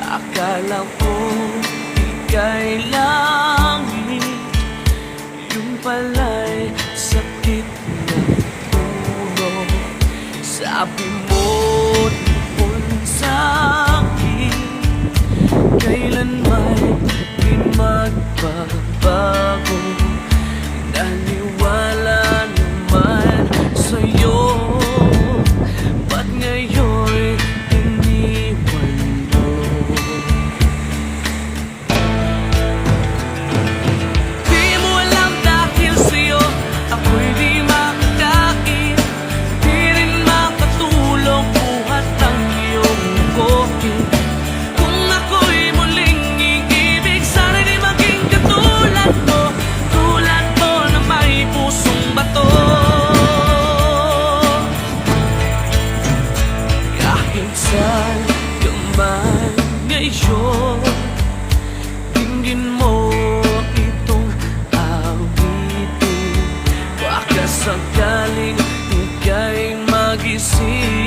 Akala ko ika'y langit. Yung pala'y sakit ng ulo Sabi mo noon sa'kin Kailan may di ngayon Dinggin mo itong awitin. Baka sakaling ika'y magising